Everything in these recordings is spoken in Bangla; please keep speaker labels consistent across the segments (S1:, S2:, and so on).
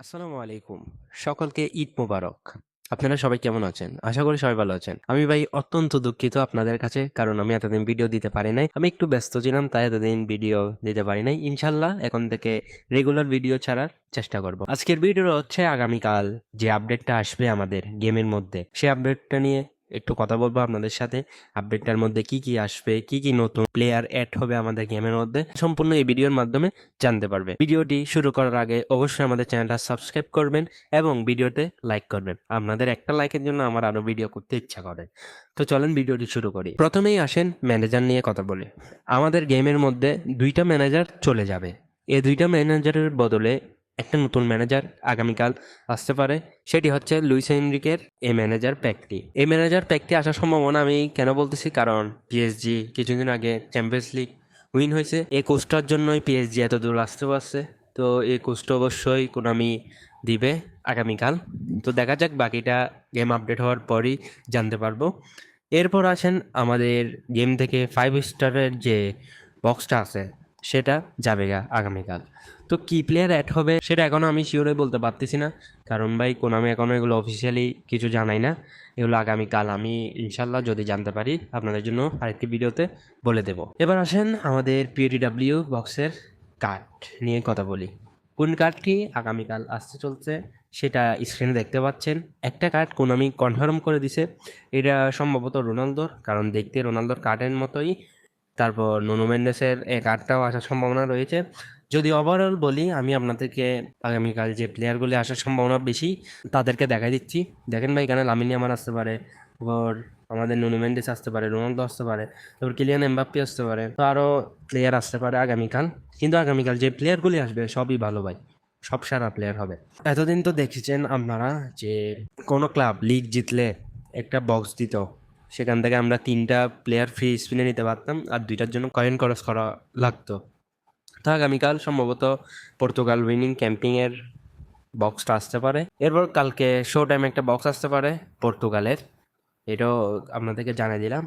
S1: আসসালামু আলাইকুম। সকলকে ঈদ মোবারক। আপনারা সবাই কেমন আছেন? আশা করি সবাই ভালো আছেন। আমি ভাই অত্যন্ত দুঃখিত আপনাদের কাছে, কারণ আমি এতদিন ভিডিও দিতে পারি নাই। আমি একটু ব্যস্ত ছিলাম, তাই এতদিন ভিডিও দিতে পারি নাই। ইনশাল্লাহ এখন থেকে রেগুলার ভিডিও ছাড়ার চেষ্টা করব। আজকের ভিডিও হচ্ছে আগামীকাল যে আপডেটটা আসবে আমাদের গেমের মধ্যে। সেই আপডেটটা নিয়ে একটু কথা বলব আপনাদের সাথে। আপডেটটার মধ্যে কি কি আসবে, কি কি নতুন প্লেয়ার অ্যাড হবে আমাদের গেমের মধ্যে, সম্পূর্ণ এই ভিডিওর মাধ্যমে জানতে পারবে। ভিডিওটি শুরু করার আগে অবশ্যই আমাদের চ্যানেলটা সাবস্ক্রাইব করবেন এবং ভিডিওতে লাইক করবেন। আপনাদের একটা লাইকের জন্য আমার আরও ভিডিও করতে ইচ্ছা করে। তো চলেন ভিডিওটি শুরু করি। প্রথমেই আসেন ম্যানেজার নিয়ে কথা বলি। আমাদের গেমের মধ্যে দুইটা ম্যানেজার চলে যাবে। এই দুইটা ম্যানেজারের বদলে একটা নতুন ম্যানেজার আগামীকাল আসতে পারে। সেটি হচ্ছে লুইস এনরিকের এই ম্যানেজার প্যাকটি এই ম্যানেজার প্যাকটি আসার সম্ভাবনা আমি কেন বলতেছি? কারণ পিএসজি কিছুদিন আগে চ্যাম্পিয়ন্স লিগ উইন হয়েছে। এই কোচটার জন্যই পিএসজি এত দূর আসতে পারছে। তো এই কোচটা অবশ্যই কোনামি দিবে আগামীকাল। তো দেখা যাক বাকিটা গেম আপডেট হওয়ার পরই জানতে পারব। এরপর আসেন আমাদের গেম থেকে ফাইভ স্টারের যে বক্সটা আছে সেটা যাবে গা আগামীকাল। তো কি প্লেয়ার অ্যাড হবে সেটা এখনও আমি শিওরে বলতে পারতেছি না। কারণ ভাই, কোনামি এখনও এগুলো অফিসিয়ালি কিছু জানাই না। এগুলো আগামীকাল আমি ইনশাল্লাহ যদি জানতে পারি, আপনাদের জন্য আরেকটি ভিডিওতে বলে দেব। এবার আসেন আমাদের পিডিডাব্লিউ বক্সের কার্ড নিয়ে কথা বলি। কোন কার্ডটি আগামীকাল আসতে চলছে সেটা স্ক্রিনে দেখতে পাচ্ছেন। একটা কার্ড কোনামি কনফার্ম করে দিছে। এটা সম্ভবত রোনালদোর, কারণ দেখতে রোনালদোর কার্ডের মতোই তারপর নুনু মেন্ডেসের কার্ডটাও আসার সম্ভাবনা রয়েছে। যদি ওভারঅল বলি, আমি আপনাদেরকে আগামীকাল যে প্লেয়ারগুলি আসার সম্ভাবনা বেশি, তাদেরকে দেখাই দিচ্ছি। দেখেন ভাই, এখানে লামিনী আমার আসতে পারে ওর আমাদের নুনু মেন্ডেস আসতে পারে, রোনালদো আসতে পারে, তারপর কিলিয়ান এমবাপ্পি আসতে পারে, তো আরও প্লেয়ার আসতে পারে আগামীকাল। কিন্তু আগামীকাল যে প্লেয়ারগুলি আসবে, সবই ভালো ভাই, সব সারা প্লেয়ার হবে। এতদিন তো দেখেছেন আপনারা যে কোনো ক্লাব লিগ জিতলে একটা বক্স দিত সেখান থেকে আমরা তিনটা প্লেয়ার ফ্রি স্পিনে নিতে পারতাম আর দুইটার জন্য কয়েন খরচ করা লাগতো। তো আগামীকাল সম্ভবত পর্তুগাল উইনিং ক্যাম্পিংয়ের বক্সটা আসতে পারে। এরপর কালকে শো টাইম একটা বক্স আসতে পারে পর্তুগালের। এটাও আপনাদেরকে জানিয়ে দিলাম।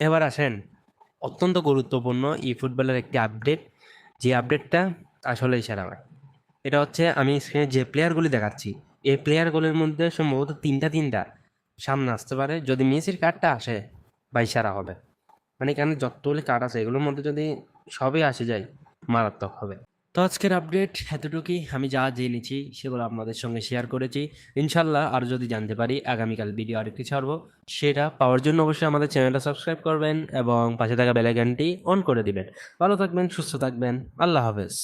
S1: এবার আসেন, অত্যন্ত গুরুত্বপূর্ণ ই ফুটবলের একটি আপডেট যে আপডেটটা আসলেই সেরা। হয় এটা হচ্ছে আমি স্ক্রিনে যে প্লেয়ারগুলি দেখাচ্ছি, এই প্লেয়ারগুলির মধ্যে সম্ভবত তিনটা তিনটা সামনে আসতে পারে, যদি মেসির কার্ডটা আসে বাই সেরা হবে। মানে এখানে যতগুলি কার্ড আছে, এগুলোর মধ্যে যদি সবই আসে যায়, মারাত্মক হবে। তো আজকের আপডেট এতটুকুই, আমি যা জেনেছি সেগুলো আপনাদের সঙ্গে শেয়ার করেছি। ইনশাল্লাহ আর যদি জানতে পারি, আগামীকাল ভিডিও আরেকটি ছাড়বো। সেটা পাওয়ার জন্য অবশ্যই আমাদের চ্যানেলটা সাবস্ক্রাইব করবেন এবং পাশে থাকা বেলাইকানটি অন করে দিবেন। ভালো থাকবেন, সুস্থ থাকবেন, আল্লাহ হাফেজ।